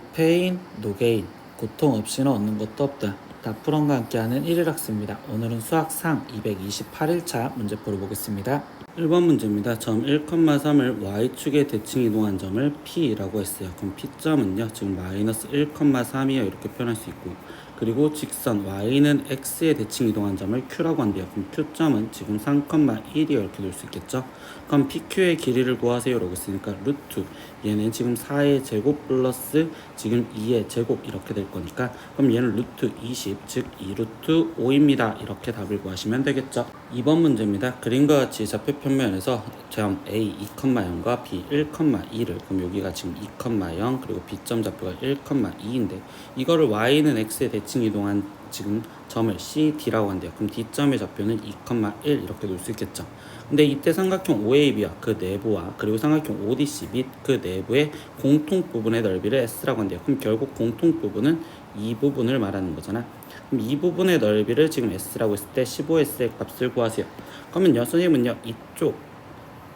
무페인, 노게인, 고통 없이는 얻는 것도 없다. 다프론과 함께하는 1일 학습입니다. 오늘은 수학 상 228일차 문제 풀어보겠습니다. 1번 문제입니다. 점 1,3을 y축에 대칭 이동한 점을 p라고 했어요. 그럼 p점은요. 지금 마이너스 1,3이요. 이렇게 표현할 수 있고 그리고 직선 y는 x에 대칭 이동한 점을 q라고 한대요. 그럼 q점은 지금 3,1이요. 이렇게 놓을 수 있겠죠. 그럼 pq의 길이를 구하세요. 라고 했으니까 루트 얘는 지금 4의 제곱 플러스 지금 2의 제곱 이렇게 될 거니까 그럼 얘는 루트 20 즉 2루트 5입니다. 이렇게 답을 구하시면 되겠죠. 2번 문제입니다. 그림과 같이 좌표 평면에서 점 A 2,0과 B 1,2를 그럼 여기가 지금 2,0 그리고 B점 좌표가 1,2인데 이거를 Y는 X에 대칭 이동한 지금 점을 CD라고 한대요. 그럼 D점의 좌표는 2,1 이렇게 놓을 수 있겠죠. 근데 이때 삼각형 OAB와 그 내부와 그리고 삼각형 ODC 및 그 내부의 공통 부분의 넓이를 S라고 한대요. 그럼 결국 공통 부분은 이 부분을 말하는 거잖아. 이 부분의 넓이를 지금 S라고 했을 때 15S의 값을 구하세요. 그러면요, 선생님은요, 이쪽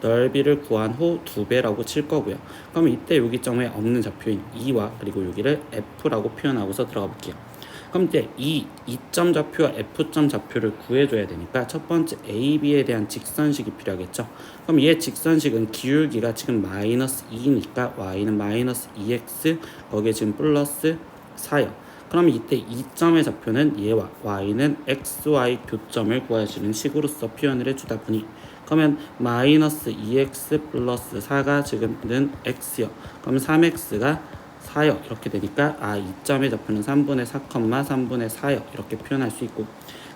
넓이를 구한 후두 배라고 칠 거고요. 그럼 이때 여기 점에 없는 좌표인 2와 그리고 여기를 F라고 표현하고서 들어가 볼게요. 그럼 이제 이 2점 좌표와 F점 좌표를 구해줘야 되니까 첫 번째 AB에 대한 직선식이 필요하겠죠. 그럼 얘 직선식은 기울기가 지금 마이너스 2니까 Y는 마이너스 2X 거기에 지금 플러스 4요. 그럼 이때 2점의 좌표는 얘와 Y는 XY 교점을 구해주는 식으로서 표현을 해주다 보니 그러면 마이너스 2x 플러스 4가 지금은 x요. 그럼 3x가 4요. 이렇게 되니까 아, 2점의 좌표는 3분의 4, 3분의 4요. 이렇게 표현할 수 있고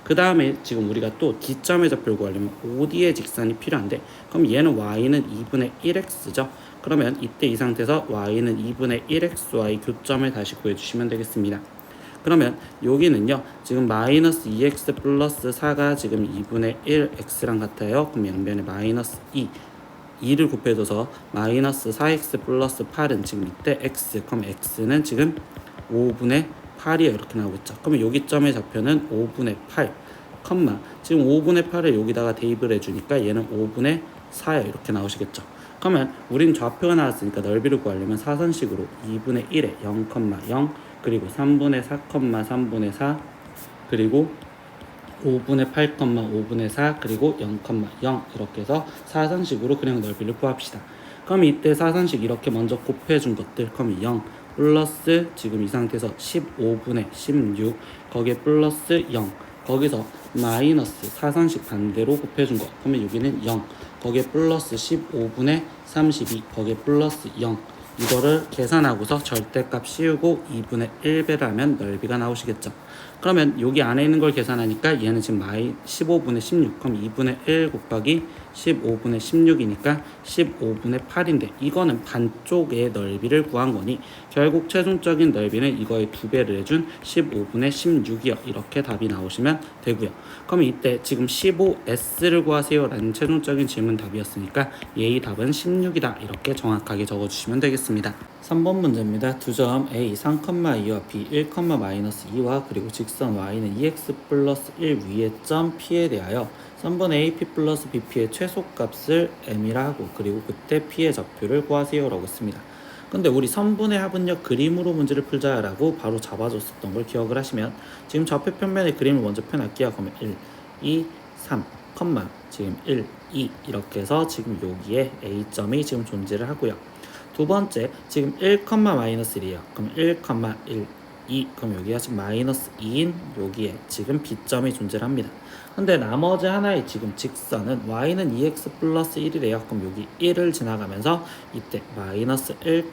그 다음에 지금 우리가 또 D점의 좌표를 구하려면 OD의 직선이 필요한데 그럼 얘는 Y는 2분의 1X죠. 그러면 이때 이 상태에서 Y는 2분의 1XY 교점을 다시 구해주시면 되겠습니다. 그러면 여기는요 지금 마이너스 2x 플러스 4가 지금 2분의 1x랑 같아요. 그럼 양변에 마이너스 2 2를 곱해줘서 마이너스 4x 플러스 8은 지금 이때 x 그럼 x는 지금 5분의 8이에요. 이렇게 나오겠죠. 그러면 여기 점의 좌표는 5분의 8 컴마. 지금 5분의 8을 여기다가 대입을 해주니까 얘는 5분의 4야 이렇게 나오시겠죠. 그러면 우린 좌표가 나왔으니까 넓이를 구하려면 사선식으로 2분의 1에 0,0 그리고 3분의 4, 3분의 4 그리고 5분의 8, 5분의 4 그리고 0,0 이렇게 해서 사선식으로 그냥 넓이를 구합시다. 그럼 이때 사선식 이렇게 먼저 곱해준 것들 그럼 0 플러스 지금 이 상태에서 15분의 16 거기에 플러스 0 거기서 마이너스 사선식 반대로 곱해준 거. 그러면 여기는 0 거기에 플러스 15분의 32 거기에 플러스 0 이거를 계산하고서 절대값 씌우고 2분의 1배라면 넓이가 나오시겠죠. 그러면 여기 안에 있는 걸 계산하니까 얘는 지금 마이 15분의 16 그럼 2분의 1 곱하기 15분의 16이니까 15분의 8인데 이거는 반쪽의 넓이를 구한 거니 결국 최종적인 넓이는 이거의 두 배를 해준 15분의 16이요 이렇게 답이 나오시면 되고요. 그럼 이때 지금 15S를 구하세요 라는 최종적인 질문 답이었으니까 얘의 답은 16이다. 이렇게 정확하게 적어주시면 되겠습니다. 3번 문제입니다. 두 점 A 3,2와 B 1,-2와 그리고 직선 Y는 2X 플러스 1 위의 점 P에 대하여 3번 AP 플러스 BP의 최소값을 M이라 하고 그리고 그때 P의 좌표를 구하세요 라고 했습니다. 근데 우리 선분의 합은요 그림으로 문제를 풀자라고 바로 잡아줬었던 걸 기억을 하시면 지금 좌표 평면의 그림을 먼저 표현할게요. 그러면 1, 2, 3, 컴마 지금 1, 2 이렇게 해서 지금 여기에 A점이 지금 존재를 하고요. 두 번째 지금 1, 마이너스 1이에요. 그럼 1, 1, 2 그럼 여기가 지금 마이너스 2인 여기에 지금 B점이 존재를 합니다. 근데 나머지 하나의 지금 직선은 y는 2x 플러스 1이래요. 그럼 여기 1을 지나가면서 이때 마이너스 1,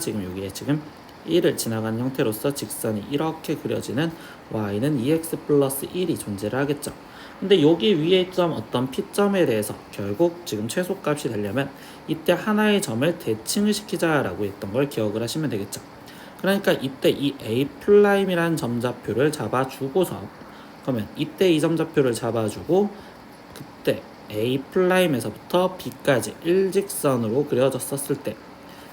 지금 여기에 지금 1을 지나가는 형태로서 직선이 이렇게 그려지는 y는 2x 플러스 1이 존재를 하겠죠. 근데 여기 위에 있던 어떤 p점에 대해서 결국 지금 최소값이 되려면 이때 하나의 점을 대칭을 시키자라고 했던 걸 기억을 하시면 되겠죠. 그러니까 이때 이 a'이라는 점좌표를 잡아주고서 그러면 이때 이 점좌표를 잡아주고 그때 a'에서부터 b까지 일직선으로 그려졌었을 때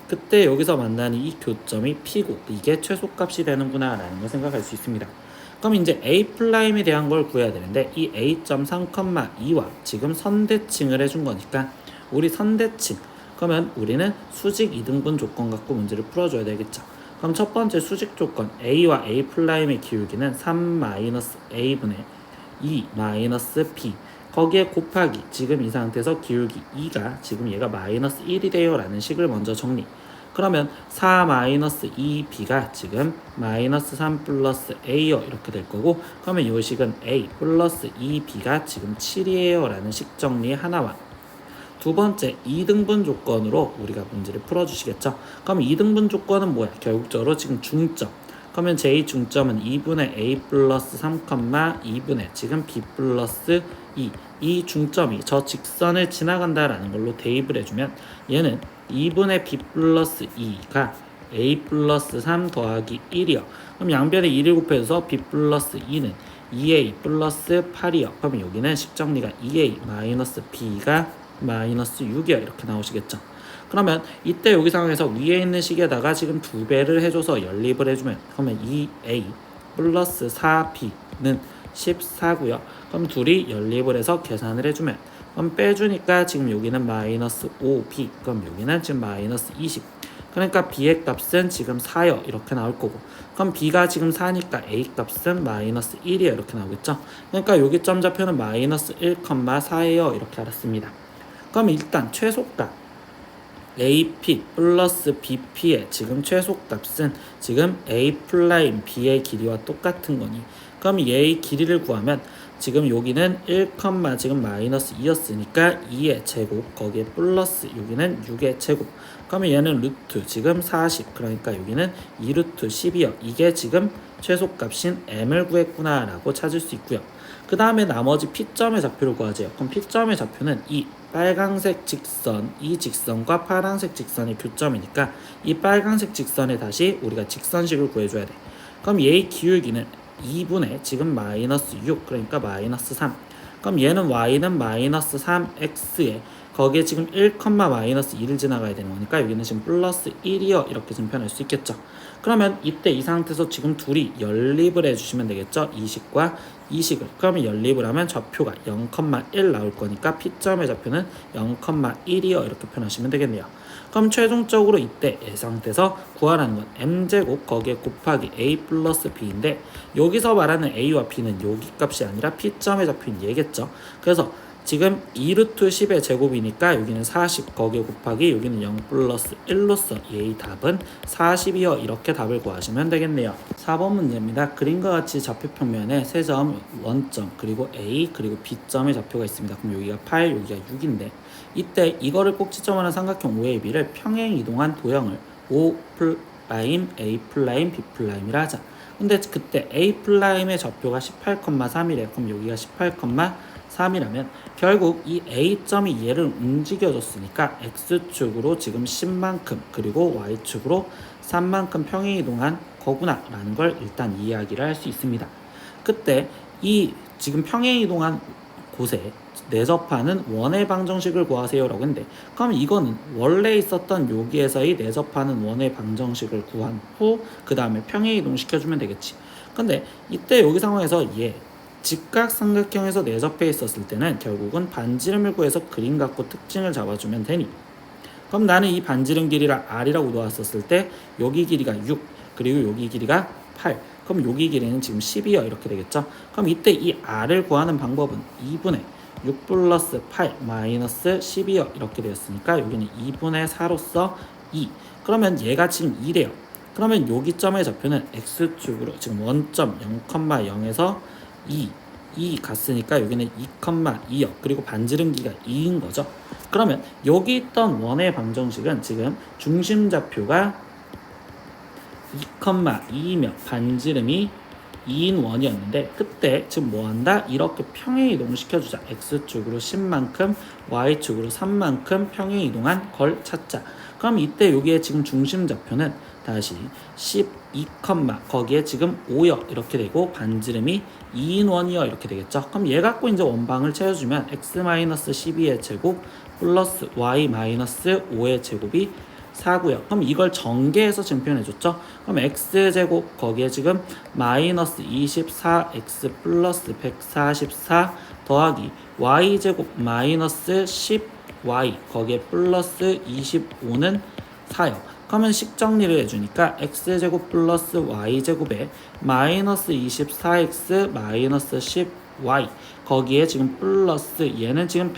그때 여기서 만나는 이 교점이 p고 이게 최소값이 되는구나 라는 걸 생각할 수 있습니다. 그럼 이제 a'에 대한 걸 구해야 되는데 이 a.3,2와 지금 선대칭을 해준 거니까 우리 선대칭 그러면 우리는 수직 이등분 조건 갖고 문제를 풀어줘야 되겠죠. 그럼 첫 번째 수직 조건 a와 a 플라임의 기울기는 3 마이너스 a분의 2 마이너스 b. 거기에 곱하기 지금 이 상태에서 기울기 2가 지금 얘가 마이너스 1이래요 라는 식을 먼저 정리. 그러면 4 마이너스 2b가 지금 마이너스 3 플러스 a요. 이렇게 될 거고 그러면 이 식은 a 플러스 2b가 지금 7이에요 라는 식 정리 하나와 두 번째 2등분 조건으로 우리가 문제를 풀어주시겠죠 그럼 2등분 조건은 뭐야 결국적으로 지금 중점 그러면 j 중점은 2분의 a 플러스 3, 2분의 지금 b 플러스 2. 이 중점이 저 직선을 지나간다라는 걸로 대입을 해주면 얘는 2분의 b 플러스 2가 a 플러스 3 더하기 1이요. 그럼 양변에 1을 곱해서 b 플러스 2는 2a 플러스 8이요. 그럼 여기는 식정리가 2a 마이너스 b가 마이너스 6이요. 이렇게 나오시겠죠. 그러면 이때 여기 상황에서 위에 있는 식에다가 지금 두 배를 해줘서 연립을 해주면 그러면 2a 플러스 4b는 14고요. 그럼 둘이 연립을 해서 계산을 해주면 그럼 빼주니까 지금 여기는 마이너스 5b 그럼 여기는 지금 마이너스 20 그러니까 b의 값은 지금 4요. 이렇게 나올 거고. 그럼 b가 지금 4니까 a 값은 마이너스 1이요. 이렇게 나오겠죠? 그러니까 여기 점 좌표는 마이너스 1,4예요. 이렇게 알았습니다 그럼 일단 최소값 AP 플러스 BP의 지금 최소값은 지금 A 플라임 B의 길이와 똑같은 거니. 그럼 얘의 길이를 구하면 지금 여기는 1, 지금 마이너스 2였으니까 2의 제곱 거기에 플러스 여기는 6의 제곱. 그러면 얘는 루트 지금 40 그러니까 여기는 2루트 12요. 이게 지금 최소값인 m을 구했구나 라고 찾을 수 있고요. 그 다음에 나머지 P점의 좌표를 구하세요. 그럼 P점의 좌표는 이 빨강색 직선 이 직선과 파란색 직선의 교점이니까 이 빨강색 직선에 다시 우리가 직선식을 구해줘야 돼. 그럼 얘의 기울기는 2분의 지금 마이너스 6 그러니까 마이너스 3 그럼 얘는 y는 마이너스 3x에 거기에 지금 1, 마이너스 2를 지나가야 되는 거니까 여기는 지금 플러스 1이요. 이렇게 좀 표현할 수 있겠죠. 그러면 이때 이 상태에서 지금 둘이 연립을 해주시면 되겠죠. 이 식과 이 식을. 그러면 연립을 하면 좌표가 0,1 나올 거니까 P점의 좌표는 0,1이요. 이렇게 표현하시면 되겠네요. 그럼 최종적으로 이때 이 상태에서 구하라는 건 m제곱 거기에 곱하기 a 플러스 b인데 여기서 말하는 a와 b는 여기 값이 아니라 P점의 좌표인 얘겠죠. 그래서 지금 2루트 10의 제곱이니까 여기는 40 거기에 곱하기 여기는 0 플러스 1로서 얘의 답은 40이요 이렇게 답을 구하시면 되겠네요. 4번 문제입니다. 그림과 같이 좌표 평면에 세점 원점 그리고 A 그리고 B점의 좌표가 있습니다. 그럼 여기가 8 여기가 6인데 이때 이거를 꼭지점하는 삼각형 OAB를 평행 이동한 도형을 O 플라임 A 플라임 B 플라임이라 하자. 근데 그때 A 플라임의 좌표가 18,3이래. 그럼 여기가 18,3 이라면 결국 이 A점이 얘를 움직여줬으니까 X축으로 지금 10만큼 그리고 Y축으로 3만큼 평행 이동한 거구나 라는 걸 일단 이야기를 할 수 있습니다. 그때 이 지금 평행 이동한 곳에 내접하는 원의 방정식을 구하세요 라고 했는데 그럼 이거는 원래 있었던 여기에서의 내접하는 원의 방정식을 구한 후 그 다음에 평행 이동 시켜주면 되겠지 근데 이때 여기 상황에서 얘 직각 삼각형에서 내접해 있었을 때는 결국은 반지름을 구해서 그림 갖고 특징을 잡아주면 되니. 그럼 나는 이 반지름 길이를 r이라고 놓았었을 때 여기 길이가 6 그리고 여기 길이가 8 그럼 여기 길이는 지금 10이요 이렇게 되겠죠? 그럼 이때 이 r을 구하는 방법은 2분의 6 플러스 8 마이너스 10이요 이렇게 되었으니까 여기는 2분의 4로서 2 그러면 얘가 지금 2래요. 그러면 여기 점의 좌표는 x축으로 지금 원점 0,0에서 2, 2 갔으니까 여기는 2,2요. 그리고 반지름기가 2인 거죠. 그러면 여기 있던 원의 방정식은 지금 중심 좌표가 2,2이며 반지름이 2인 원이었는데 그때 지금 뭐 한다? 이렇게 평행 이동을 시켜 주자. x축으로 10만큼, y축으로 3만큼 평행 이동한 걸 찾자. 그럼 이때 여기에 지금 중심 좌표는 다시 12, 거기에 지금 5여 이렇게 되고 반지름이 2인 원이여 이렇게 되겠죠. 그럼 얘 갖고 이제 원방을 채워주면 x-12의 제곱 플러스 y-5의 제곱이 4고요. 그럼 이걸 전개해서 지금 표현해줬죠. 그럼 x제곱 거기에 지금 마이너스 24x 플러스 144 더하기 y제곱 마이너스 10y 거기에 플러스 25는 4요. 그러면 식 정리를 해주니까 x제곱 플러스 y제곱에 마이너스 24x 마이너스 10y 거기에 지금 플러스 얘는 지금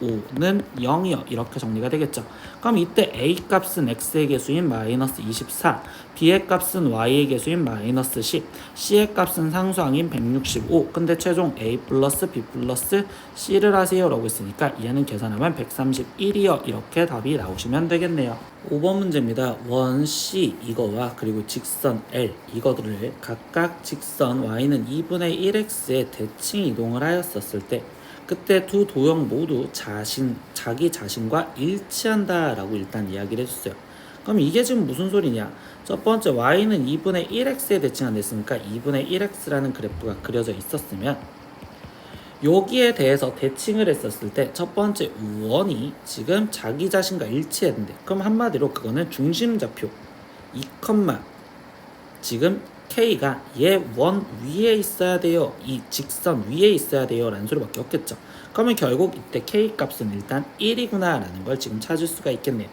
165는 0이요. 이렇게 정리가 되겠죠. 그럼 이때 a 값은 x의 개수인 마이너스 24 b의 값은 y의 개수인 마이너스 10 c의 값은 상수항인 165 근데 최종 a 플러스 b 플러스 c를 하세요 라고 했으니까 얘는 계산하면 131이요. 이렇게 답이 나오시면 되겠네요. 5번 문제입니다. 원 c 이거와 그리고 직선 l 이거들을 각각 직선 y는 2분의 1x에 대칭 이동을 하였었을 때 그때 두 도형 모두 자신 자기 자신과 일치한다라고 일단 이야기를 해줬어요. 그럼 이게 지금 무슨 소리냐? 첫 번째 y는 2분의 1x에 대칭한 됐으니까 2분의 1x라는 그래프가 그려져 있었으면 여기에 대해서 대칭을 했었을 때 첫 번째 원이 지금 자기 자신과 된대. 그럼 한마디로 그거는 중심좌표 2, 지금 K가 얘 원 위에 있어야 돼요. 이 직선 위에 있어야 돼요. 라는 소리밖에 없겠죠. 그러면 결국 이때 K 값은 일단 1이구나 라는 걸 지금 찾을 수가 있겠네요.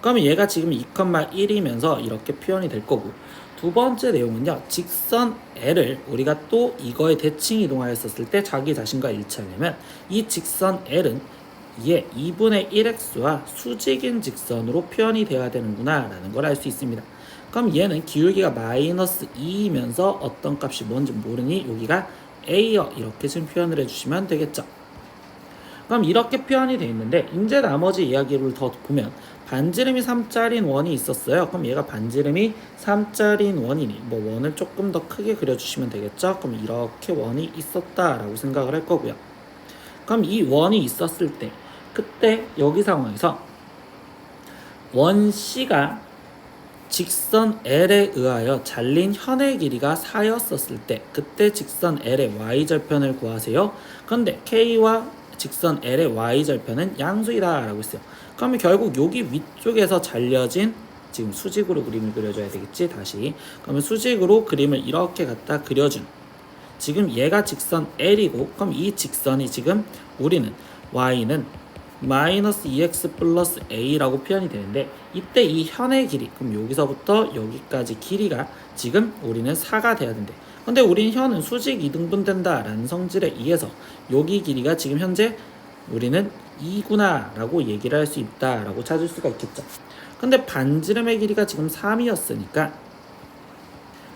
그러면 얘가 지금 2,1이면서 이렇게 표현이 될 거고 두 번째 내용은요. 직선 L을 우리가 또 이거에 대칭 이동하였었을 때 자기 자신과 일치하려면 이 직선 L은 얘 2분의 1x와 수직인 직선으로 표현이 돼야 되는구나 라는 걸 알 수 있습니다. 그럼 얘는 기울기가 마이너스 2이면서 어떤 값이 뭔지 모르니 여기가 A여 이렇게 지금 표현을 해주시면 되겠죠. 그럼 이렇게 표현이 돼 있는데 이제 나머지 이야기를 더 보면 반지름이 3짜리인 원이 있었어요. 그럼 얘가 반지름이 3짜리인 원이니 뭐 원을 조금 더 크게 그려주시면 되겠죠. 그럼 이렇게 원이 있었다라고 생각을 할 거고요. 그럼 이 원이 있었을 때 그때 여기 상황에서 원 C가 직선 L에 의하여 잘린 현의 길이가 4였었을 때 그때 직선 L의 y절편을 구하세요. 그런데 K와 직선 L의 y절편은 양수이다 라고 했어요. 그러면 결국 여기 위쪽에서 잘려진 지금 수직으로 그림을 그려줘야 되겠지 다시 그러면 수직으로 그림을 이렇게 갖다 그려준 지금 얘가 직선 L이고 그럼 이 직선이 지금 우리는 y는 마이너스 2x 플러스 a라고 표현이 되는데 이때 이 현의 길이 그럼 여기서부터 여기까지 길이가 지금 우리는 4가 돼야 된대 근데 우린 현은 수직 이등분 된다 라는 성질에 의해서 여기 길이가 지금 현재 우리는 2구나 라고 얘기를 할 수 있다 라고 찾을 수가 있겠죠 근데 반지름의 길이가 지금 3이었으니까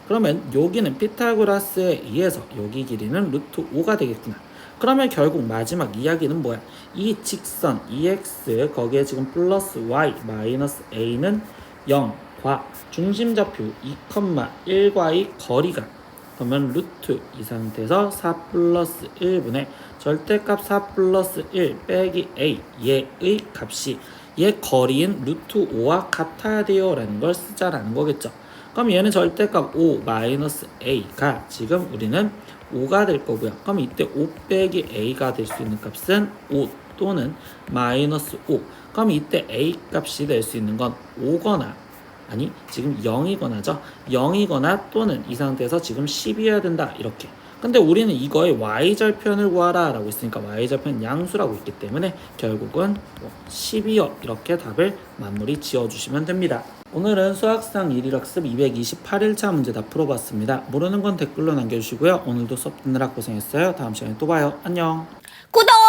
그러면 여기는 피타고라스에 의해서 여기 길이는 루트 5가 되겠구나. 그러면 결국 마지막 이야기는 뭐야? 이 직선 EX 거기에 지금 플러스 Y 마이너스 A는 0과 중심좌표 2,1과의 거리가 그러면 루트 이 상태에서 4 플러스 1분의 절대값 4 플러스 1 빼기 A 얘의 값이 얘 거리인 루트 5와 같아야 돼요 라는 걸 쓰자라는 거겠죠. 그럼 얘는 절대값 5 마이너스 a가 지금 우리는 5가 될 거고요. 그럼 이때 5 빼기 a가 될 수 있는 값은 5 또는 마이너스 5. 그럼 이때 a 값이 될 수 있는 건 5거나 아니 지금 0이거나죠. 0이거나 또는 이 상태에서 지금 10이어야 된다 이렇게. 근데 우리는 이거의 y절편을 구하라 라고 했으니까 y절편 양수라고 있기 때문에 결국은 12여 이렇게 답을 마무리 지어주시면 됩니다. 오늘은 수학상 1일 학습 228일차 문제 다 풀어봤습니다. 모르는 건 댓글로 남겨주시고요. 오늘도 수업 듣느라 고생했어요. 다음 시간에 또 봐요. 안녕. 구독!